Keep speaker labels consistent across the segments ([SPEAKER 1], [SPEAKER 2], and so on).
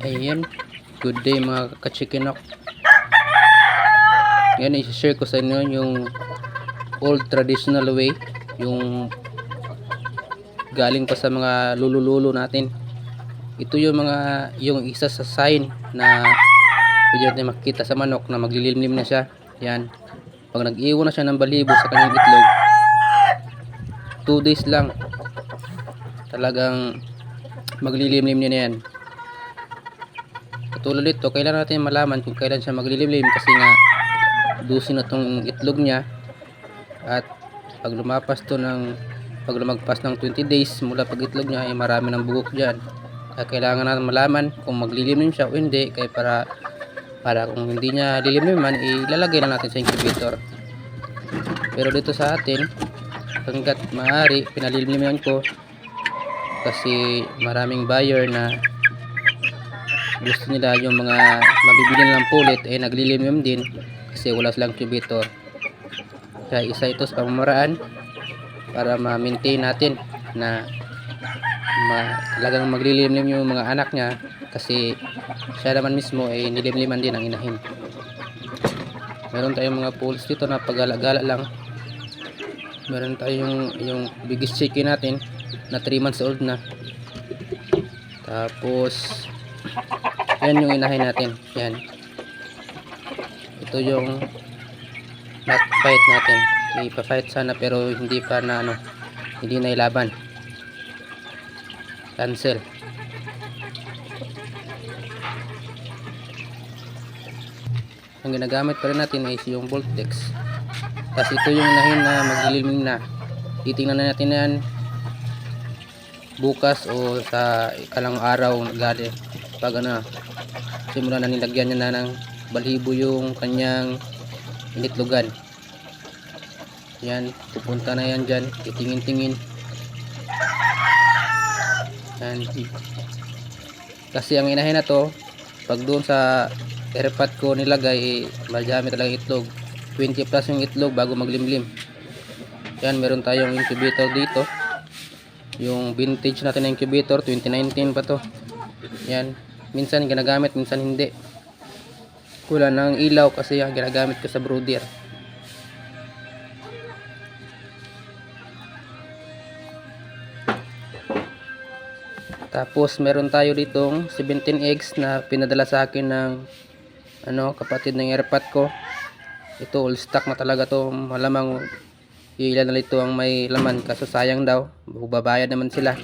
[SPEAKER 1] Ayan. Good day mga kachikinok. Ngayon i-share ko sa inyo yung old traditional way. Yung galing pa sa mga lulu-lulo natin. Ito yung mga yung isa sa sign na pwede natin makikita sa manok na maglilimlim na siya. Yan. Pag nag-iwan na siya ng balibo sa kanyang itlog, 2 days lang talagang maglilimlim niya na yan. Katulad nito, kailangan natin malaman kung kailan siya maglilimlim kasi nga dusin na tong itlog niya. At pag lumapas to ng pag lumagpas ng 20 days mula pag itlog niya ay marami ng bugok dyan. Kaya kailangan natin malaman kung maglilimlim siya o hindi kaya para para kung hindi niya lilimliman ilalagay na natin sa incubator. Pero dito sa atin hanggat maaari pinalilimliman ko kasi maraming buyer na gusto nila yung mga mabibili nilang pulit ay naglilimlim din kasi wala silang incubator kaya isa ito sa pamamaraan para ma-maintain natin na ma talagang maglilimlim yung mga anak niya kasi siya naman mismo ay nilimliman din ang inahin. Meron tayong mga pools dito na pagala-gala lang. Meron tayong yung biggest chicken natin na 3 months old na. Tapos yan yung inahin natin. Yan ito yung not fight natin. Ipa-fight sana pero hindi pa na ano hindi na ilaban. Cancel. Ang ginagamit pa rin natin is yung Voltex. Tapos ito yung inahin na maglilimlim na. Titingnan na natin yan. Bukas o sa ikalang araw gali pag ano simula na nilagyan niya na ng balhibo yung kanyang initlogan. Yan pupunta na yan dyan. Titingin tingin yan. Kasi ang inahin na to pag doon sa airpot ko nilagay eh, madami talagang itlog. 20 plus yung itlog bago maglimlim. Yan meron tayong incubator dito. Yung vintage natin na incubator 2019 pa to. Yan minsan ginagamit minsan hindi. Wala nang ilaw kasi yan ginagamit ko sa brooder. Tapos meron tayo ditong 17 eggs na pinadala sa akin ng ano kapatid ng airpot ko. Ito all stock na talaga to. Malamang ilan na ito ang may laman kaso sayang daw. Babayad naman sila.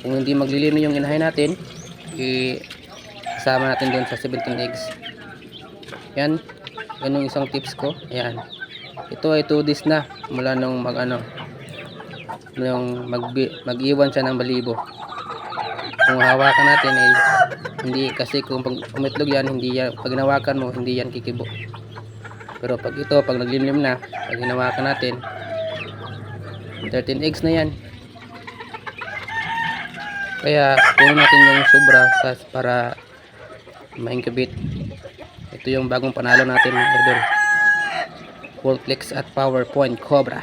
[SPEAKER 1] Kung hindi maglilino yung inahin natin isama natin doon sa 17 eggs. Yan. Ganun isang tips ko. Yan ito ay 2 days na mula nung mag ano nung mag, mag-iwan siya ng balibo. Kung hawakan natin ay hindi kasi kung pag umitlog yan hindi yan pag hinawakan mo hindi yan kikibo. Pero pag ito pag naglimlim na pag hinawakan natin 13 eggs na yan. Kaya kunin natin yung sobra sa- para ma-incubate ito yung bagong panalo natin idol. Voltlex at PowerPoint Cobra